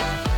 you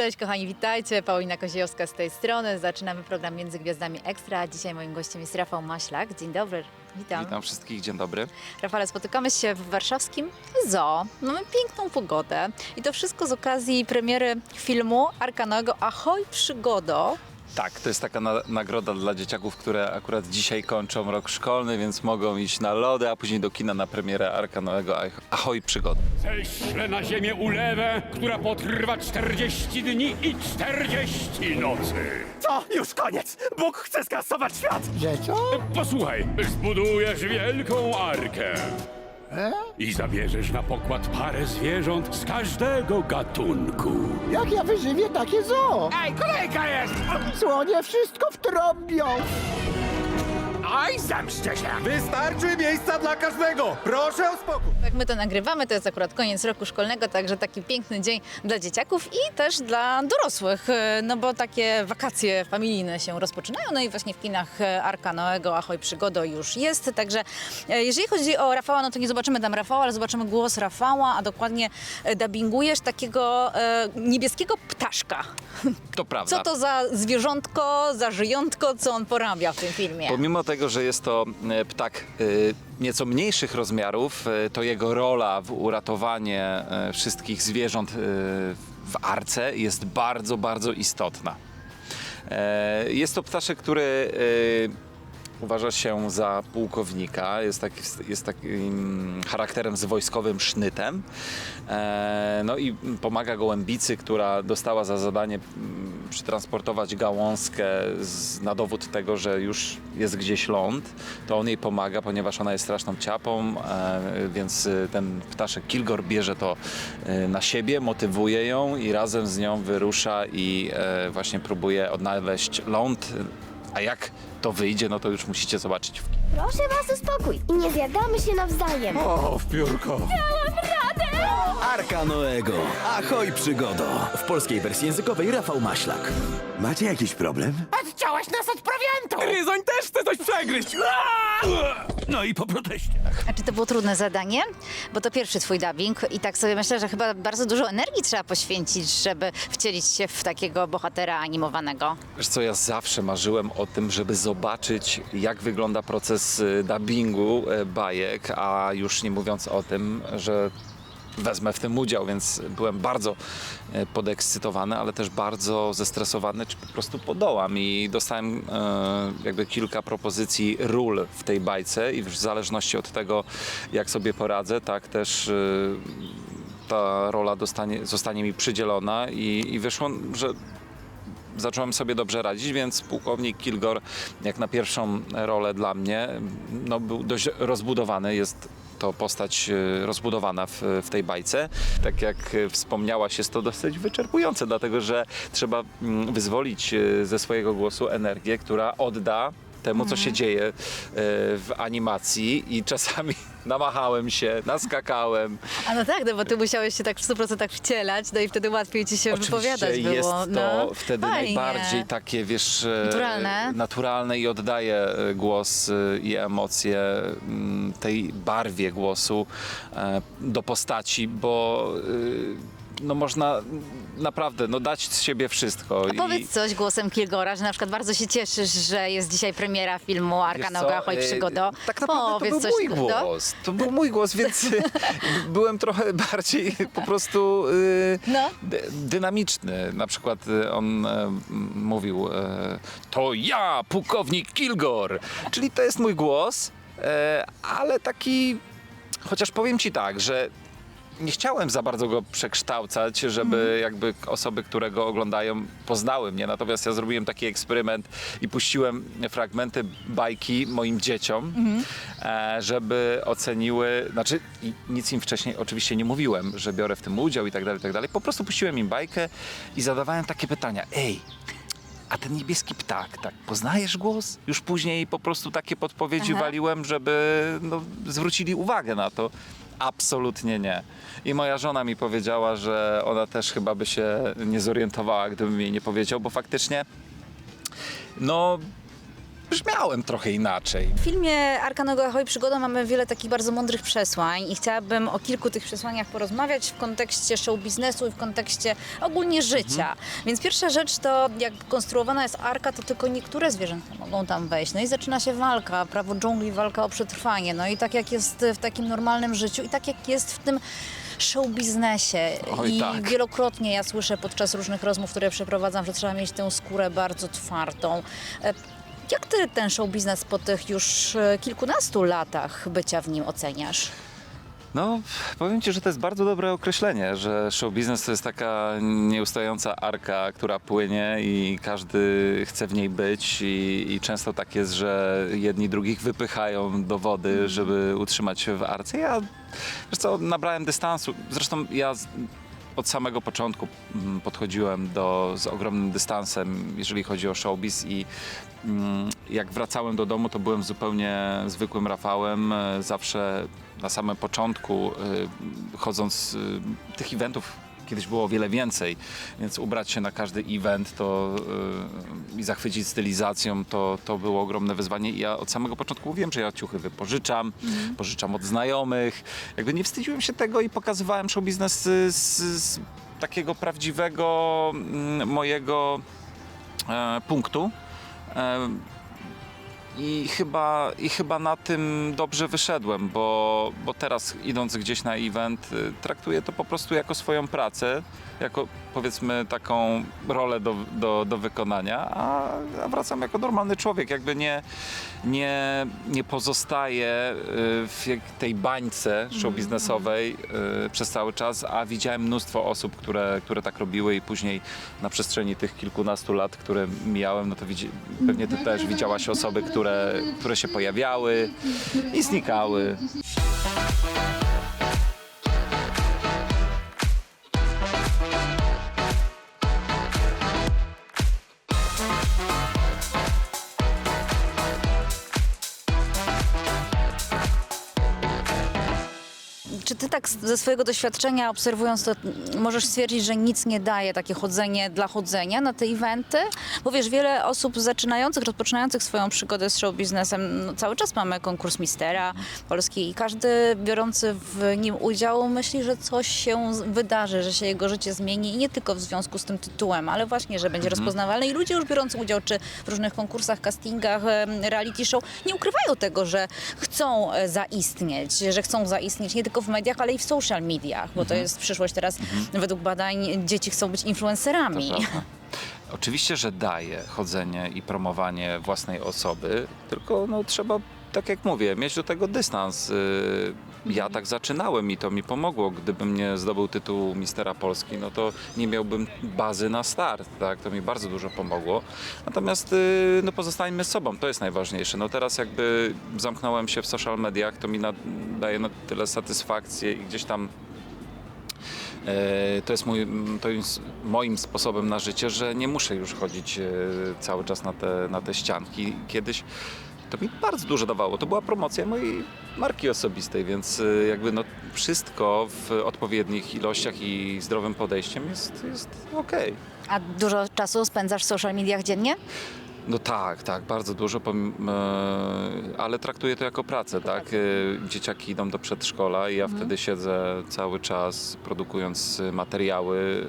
Cześć kochani, witajcie. Paulina Koziejowska z tej strony. Zaczynamy program Między Gwiazdami Ekstra. Dzisiaj moim gościem jest Rafał Maślak. Dzień dobry. Witam. Witam wszystkich, dzień dobry. Rafale, spotykamy się w warszawskim zoo. Mamy piękną pogodę i to wszystko z okazji premiery filmu Arkanego Ahoj Przygodo. Tak, to jest taka na, nagroda dla dzieciaków, które akurat dzisiaj kończą rok szkolny, więc mogą iść na lody, a później do kina na premierę Arka Noego Ach- Ahoj Przygody. Ześlę na ziemię ulewę, która potrwa 40 dni i 40 nocy. Co? Już koniec! Bóg chce skasować świat! Że co? Posłuchaj, zbudujesz wielką arkę. I zabierzesz na pokład parę zwierząt z każdego gatunku. Jak ja wyżywię takie zoo? Ej, kolejka jest! Słonie wszystko wtrąbią. Oj, zemszczę się! Wystarczy miejsca dla każdego! Proszę o spokój! Jak my to nagrywamy, to jest akurat koniec roku szkolnego, także taki piękny dzień dla dzieciaków i też dla dorosłych, e, no bo takie wakacje familijne się rozpoczynają, no i właśnie w kinach e, Arka Noego, Ahoj Przygodo już jest, także e, jeżeli chodzi o Rafała, no to nie zobaczymy tam Rafała, ale zobaczymy głos Rafała, a dokładnie dubbingujesz takiego e, niebieskiego ptaszka. To prawda. Co to za zwierzątko, za żyjątko, co on porabia w tym filmie? Pomimo tego, że jest to e, ptak e, nieco mniejszych rozmiarów, e, to jego rola w uratowanie wszystkich zwierząt w arce jest bardzo, bardzo istotna. Jest to ptaszek, który uważa się za pułkownika, jest, taki, jest takim charakterem z wojskowym sznytem. E, No i pomaga gołębicy, która dostała za zadanie mm, przytransportować gałązkę z, na dowód tego, że już jest gdzieś ląd, to on jej pomaga, ponieważ ona jest straszną ciapą, e, więc e, ten ptaszek Kilgore bierze to e, na siebie, motywuje ją i razem z nią wyrusza i e, właśnie próbuje odnaleźć ląd. A jak to wyjdzie, no to już musicie zobaczyć w kinie. Proszę was o spokój i nie zjadamy się nawzajem. O, w piórko! Arka Noego. Ahoj przygodo. W polskiej wersji językowej Rafał Maślak. Macie jakiś problem? Odciąłeś nas od prowiantu! Gryzoń też chce coś przegryźć! No i po proteście. A czy to było trudne zadanie? Bo to pierwszy twój dubbing i tak sobie myślę, że chyba bardzo dużo energii trzeba poświęcić, żeby wcielić się w takiego bohatera animowanego. Wiesz co, ja zawsze marzyłem o tym, żeby zobaczyć, jak wygląda proces y, dubbingu e, bajek, a już nie mówiąc o tym, że wezmę w tym udział, więc byłem bardzo e, podekscytowany, ale też bardzo zestresowany, czy po prostu podołam i dostałem e, jakby kilka propozycji ról w tej bajce i w zależności od tego, jak sobie poradzę, tak też e, ta rola dostanie, zostanie mi przydzielona i, i wyszło, że zacząłem sobie dobrze radzić, więc pułkownik Kilgore, jak na pierwszą rolę dla mnie, no, był dość rozbudowany. Jest to postać e, rozbudowana w, w tej bajce. Tak jak e, wspomniałaś, jest to dosyć wyczerpujące, dlatego że trzeba mm, wyzwolić e, ze swojego głosu energię, która odda temu, co się dzieje e, w animacji i czasami namachałem się, naskakałem, A no tak, no bo ty musiałeś się tak w 100% wcielać, no i wtedy łatwiej ci się wypowiadać Oczywiście było. jest to no. wtedy Fajnie. najbardziej takie, wiesz, e, Naturalne. naturalne i oddaje e, głos e, i emocje mm, tej barwie głosu e, do postaci, bo e, no można naprawdę no, dać z siebie wszystko. A powiedz coś głosem Kilgora, że na przykład bardzo się cieszysz, że jest dzisiaj premiera filmu Arka Wiesz co, Noga, Ahoj e, Przygodo. Tak naprawdę Powiedz to był mój głos. To był mój głos, więc byłem trochę bardziej po prostu e, No. dy- dynamiczny. Na przykład e, on e, mówił e, to ja, pułkownik Kilgore. Czyli to jest mój głos, ale taki chociaż powiem ci tak, że nie chciałem za bardzo go przekształcać, żeby jakby osoby, które go oglądają, poznały mnie. Natomiast ja zrobiłem taki eksperyment i puściłem fragmenty bajki moim dzieciom, e, żeby oceniły, znaczy i nic im wcześniej oczywiście nie mówiłem, że biorę w tym udział i tak dalej, i tak dalej. Po prostu puściłem im bajkę i zadawałem takie pytania. Ej, a ten niebieski ptak, tak, poznajesz głos? Już później po prostu takie podpowiedzi Aha. waliłem, żeby no, zwrócili uwagę na to. Absolutnie nie. I moja żona mi powiedziała, że ona też chyba by się nie zorientowała, gdybym jej nie powiedział, bo faktycznie no brzmiałem trochę inaczej. W filmie Arka Noego Ahoj Przygoda mamy wiele takich bardzo mądrych przesłań i chciałabym o kilku tych przesłaniach porozmawiać w kontekście show biznesu i w kontekście ogólnie życia. Więc pierwsza rzecz to jak konstruowana jest Arka, to tylko niektóre zwierzęta mogą tam wejść. No i zaczyna się walka, prawo dżungli, walka o przetrwanie. No i tak jak jest w takim normalnym życiu i tak jak jest w tym show biznesie. Oj, I tak. wielokrotnie ja słyszę podczas różnych rozmów, które przeprowadzam, że trzeba mieć tę skórę bardzo twardą. E, Jak ty ten show biznes po tych już e, kilkunastu latach bycia w nim oceniasz? No, powiem Ci, że to jest bardzo dobre określenie, że show business to jest taka nieustająca arka, która płynie i każdy chce w niej być i, i często tak jest, że jedni drugich wypychają do wody, żeby utrzymać się w arce. Ja, wiesz co, nabrałem dystansu. Zresztą ja od samego początku mm, podchodziłem do, z ogromnym dystansem, jeżeli chodzi o showbiz i mm, jak wracałem do domu, to byłem zupełnie zwykłym Rafałem. E, Zawsze na samym początku, y, chodząc, y, tych eventów kiedyś było o wiele więcej, więc ubrać się na każdy event to, y, i zachwycić stylizacją, to, to było ogromne wyzwanie. I ja od samego początku mówiłem, że ja ciuchy wypożyczam, pożyczam od znajomych. Jakby nie wstydziłem się tego i pokazywałem show biznes z, z, z takiego prawdziwego mm, mojego e, punktu. E, i chyba, I chyba na tym dobrze wyszedłem, bo, bo teraz idąc gdzieś na event, y, traktuję to po prostu jako swoją pracę, jako powiedzmy taką rolę do, do, do wykonania, a, a wracam jako normalny człowiek, jakby nie, nie, nie pozostaję y, w tej bańce show biznesowej y, przez cały czas, a widziałem mnóstwo osób, które, które tak robiły i później na przestrzeni tych kilkunastu lat, które mijałem, no to widzi, pewnie ty też widziałaś osoby, które, które się pojawiały i znikały. Tak ze swojego doświadczenia obserwując to, możesz stwierdzić, że nic nie daje takie chodzenie dla chodzenia na te eventy? Bo wiesz, wiele osób zaczynających, rozpoczynających swoją przygodę z show biznesem, no, cały czas mamy konkurs Mistera Polski i każdy biorący w nim udział myśli, że coś się wydarzy, że się jego życie zmieni i nie tylko w związku z tym tytułem, ale właśnie, że będzie rozpoznawalny i ludzie już biorący udział czy w różnych konkursach, castingach, reality show nie ukrywają tego, że chcą e, zaistnieć, że chcą zaistnieć nie tylko w mediach, ale i w social mediach, bo to jest przyszłość teraz według badań dzieci chcą być influencerami. Oczywiście, że daje chodzenie i promowanie własnej osoby, tylko no, trzeba, tak jak mówię, mieć do tego dystans. Y, Ja tak zaczynałem i to mi pomogło. Gdybym nie zdobył tytułu Mistera Polski, no to nie miałbym bazy na start, tak? To mi bardzo dużo pomogło. Natomiast y, no, pozostańmy sobą, to jest najważniejsze. No teraz jakby zamknąłem się w social mediach, to mi daje na tyle satysfakcję i gdzieś tam E, To jest mój, to jest moim sposobem na życie, że nie muszę już chodzić e, cały czas na te, na te ścianki. Kiedyś to mi bardzo dużo dawało. To była promocja mojej marki osobistej, więc e, jakby no wszystko w odpowiednich ilościach i zdrowym podejściem jest, jest okej. A dużo czasu spędzasz w social mediach dziennie? No tak, tak, bardzo dużo, e, ale traktuję to jako pracę, tak? E, Dzieciaki idą do przedszkola i ja wtedy siedzę cały czas produkując materiały,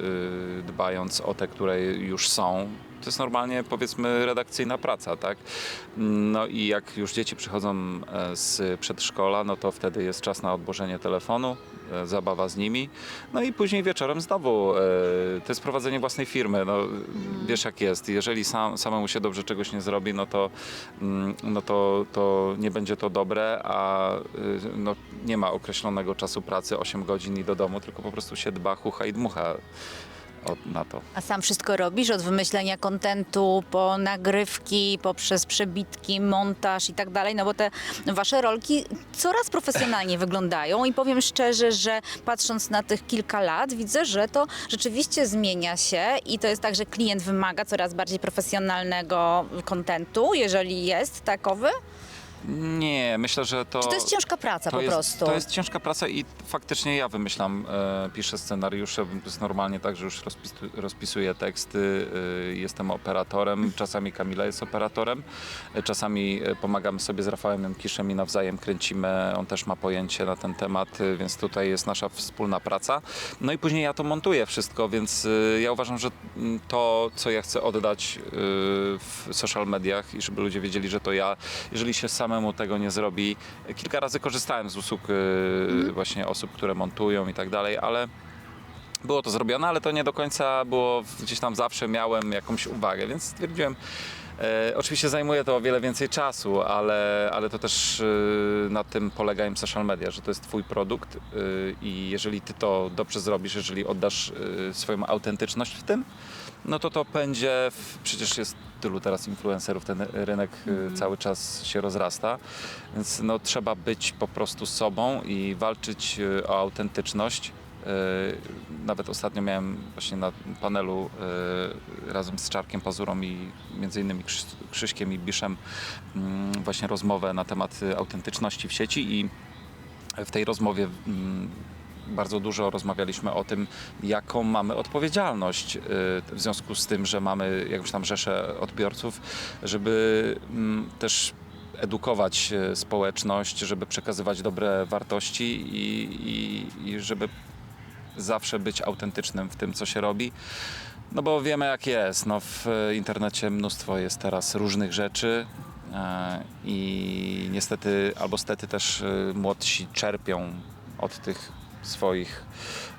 e, dbając o te, które już są. To jest normalnie, powiedzmy, redakcyjna praca, tak? No i jak już dzieci przychodzą e, z przedszkola, no to wtedy jest czas na odłożenie telefonu, e, zabawa z nimi. No i później wieczorem znowu e, to jest prowadzenie własnej firmy. No, wiesz jak jest. Jeżeli sam, samemu się dobrze czegoś nie zrobi, no to, mm, no to, to nie będzie to dobre, a no, nie ma określonego czasu pracy 8 godzin i do domu, tylko po prostu się dba, chucha i dmucha od, na to. A sam wszystko robisz, od wymyślenia kontentu, po nagrywki, poprzez przebitki, montaż i tak dalej, no bo te wasze rolki coraz profesjonalnie wyglądają i powiem szczerze, że patrząc na tych kilka lat, widzę, że to rzeczywiście zmienia się i to jest tak, że klient wymaga coraz bardziej profesjonalnego kontentu, jeżeli jest takowy. Nie, myślę, że to... Czy to jest ciężka praca to po jest, prostu? To jest ciężka praca i faktycznie ja wymyślam, e, piszę scenariusze, to jest normalnie tak, że już rozpisu, rozpisuję teksty, e, jestem operatorem, czasami Kamila jest operatorem, e, czasami e, pomagamy sobie z Rafałem Jemkiszem i nawzajem kręcimy, on też ma pojęcie na ten temat, e, więc tutaj jest nasza wspólna praca. No i później ja to montuję wszystko, więc e, ja uważam, że mm, to, co ja chcę oddać e, w social mediach i żeby ludzie wiedzieli, że to ja, jeżeli się samemu tego nie zrobi, kilka razy korzystałem z usług e, właśnie osób, które montują i tak dalej, ale było to zrobione, ale to nie do końca było, gdzieś tam zawsze miałem jakąś uwagę, więc stwierdziłem, e, oczywiście zajmuje to o wiele więcej czasu, ale, ale to też e, na tym polegają social media, że to jest twój produkt e, i jeżeli ty to dobrze zrobisz, jeżeli oddasz e, swoją autentyczność w tym, no to to będzie, w, przecież jest tylu teraz influencerów, ten rynek e, cały czas się rozrasta, więc no trzeba być po prostu sobą i walczyć e, o autentyczność. E, Nawet ostatnio miałem właśnie na panelu razem z Czarkiem Pazurą i między innymi Krzyś- Krzyśkiem i Biszem mm, właśnie rozmowę na temat autentyczności w sieci i w tej rozmowie mm, bardzo dużo rozmawialiśmy o tym, jaką mamy odpowiedzialność y, w związku z tym, że mamy jakąś tam rzeszę odbiorców, żeby mm, też edukować e, społeczność, żeby przekazywać dobre wartości i, i, i żeby zawsze być autentycznym w tym, co się robi. No bo wiemy jak jest. No, w internecie mnóstwo jest teraz różnych rzeczy e, i niestety albo stety też e, młodsi czerpią od tych swoich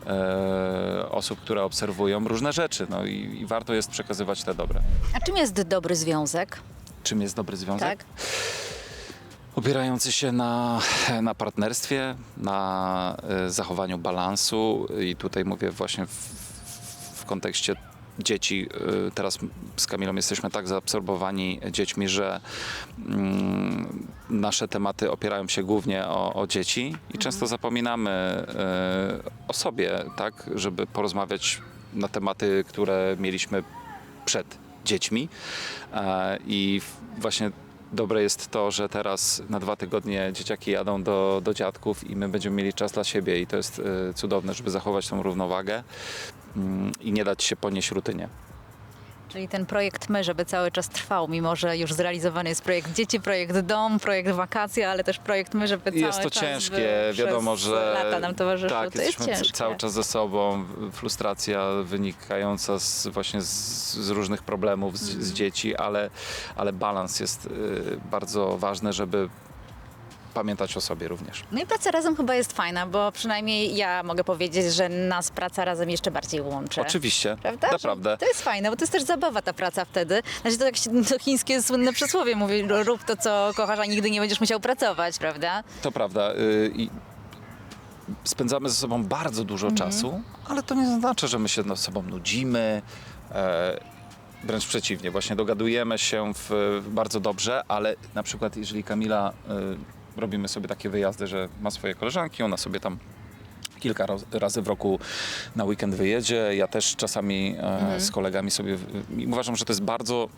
e, osób, które obserwują różne rzeczy. No i, i warto jest przekazywać te dobre. A czym jest dobry związek? Czym jest dobry związek? Tak? Opierający się na, na partnerstwie, na e, zachowaniu balansu i tutaj mówię właśnie w, w kontekście dzieci. E, Teraz z Kamilą jesteśmy tak zaabsorbowani dziećmi, że mm, nasze tematy opierają się głównie o, o dzieci i często zapominamy e, o sobie, tak, żeby porozmawiać na tematy, które mieliśmy przed dziećmi. E, I właśnie dobre jest to, że teraz na dwa tygodnie dzieciaki jadą do, do dziadków i my będziemy mieli czas dla siebie i to jest e, cudowne, żeby zachować tą równowagę mm, i nie dać się ponieść rutynie. Czyli ten projekt My, żeby cały czas trwał, mimo że już zrealizowany jest projekt Dzieci, projekt Dom, projekt Wakacje, ale też projekt My, żeby cały Jest to czas ciężkie, wiadomo, że lata nam towarzyszył. tak, to jest jesteśmy ciężkie. cały czas ze sobą, frustracja wynikająca z, właśnie z, z różnych problemów z, Mhm. z dzieci, ale, ale balans jest y, bardzo ważny, żeby pamiętać o sobie również. No i praca razem chyba jest fajna, bo przynajmniej ja mogę powiedzieć, że nas praca razem jeszcze bardziej łączy. Oczywiście, Prawda? naprawdę. To jest fajne, bo to jest też zabawa ta praca wtedy. Znaczy to jak się, to chińskie słynne przysłowie mówi, rób to, co kochasz, a nigdy nie będziesz musiał pracować, prawda? To prawda. y, I spędzamy ze sobą bardzo dużo Mhm. czasu, ale to nie znaczy, że my się ze sobą nudzimy. E, wręcz przeciwnie, właśnie dogadujemy się w, bardzo dobrze, ale na przykład jeżeli Kamila y, robimy sobie takie wyjazdy, że ma swoje koleżanki, ona sobie tam kilka razy w roku na weekend wyjedzie. Ja też czasami e, z kolegami sobie. Uważam, że to jest bardzo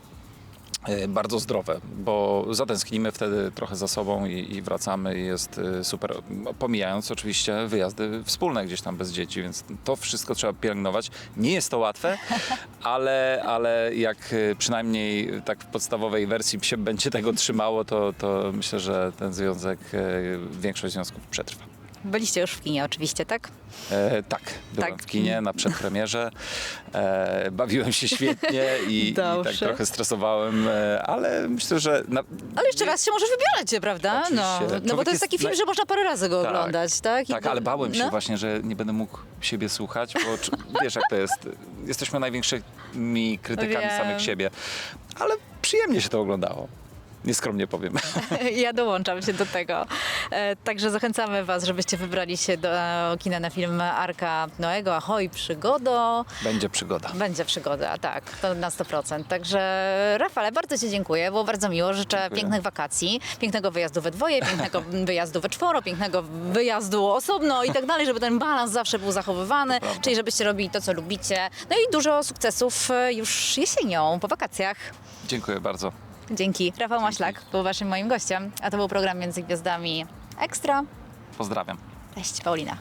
bardzo zdrowe, bo zatęsknimy wtedy trochę za sobą i, i wracamy i jest e, super. Pomijając oczywiście wyjazdy wspólne gdzieś tam bez dzieci, więc to wszystko trzeba pielęgnować. Nie jest to łatwe, ale, ale jak e, przynajmniej tak w podstawowej wersji się będzie tego trzymało, to, to myślę, że ten związek, e, większość związków przetrwa. Byliście już w kinie oczywiście, tak? E, tak, byłem Tak. w kinie na przedpremierze. E, bawiłem się świetnie i, i tak Dobrze. trochę stresowałem, e, ale myślę, że. Na, Ale jeszcze raz się możesz wybierać, prawda? No, Oczywiście. no bo Człowiek to jest taki film, naj- że można parę razy go Tak. oglądać, tak? I Tak, to- ale bałem się no. właśnie, że nie będę mógł siebie słuchać, bo czy- wiesz jak to jest. Jesteśmy największymi krytykami Wiem. samych siebie. Ale przyjemnie się to oglądało. Nieskromnie powiem. Ja dołączam się do tego. E, Także zachęcamy Was, żebyście wybrali się do kina na film Arka Noego, Ahoj, Przygodo. Będzie przygoda. Będzie przygoda, tak, to na 100%. Także Rafale, bardzo Ci dziękuję, było bardzo miło. Życzę Dziękuję. pięknych wakacji, pięknego wyjazdu we dwoje, pięknego wyjazdu we czworo, pięknego wyjazdu osobno i tak dalej, żeby ten balans zawsze był zachowywany, czyli żebyście robili to, co lubicie. No i dużo sukcesów e, już jesienią, po wakacjach. Dziękuję bardzo. Dzięki. Rafał Maślak był waszym moim gościem, a to był program Między Gwiazdami Ekstra. Pozdrawiam. Cześć, Paulina.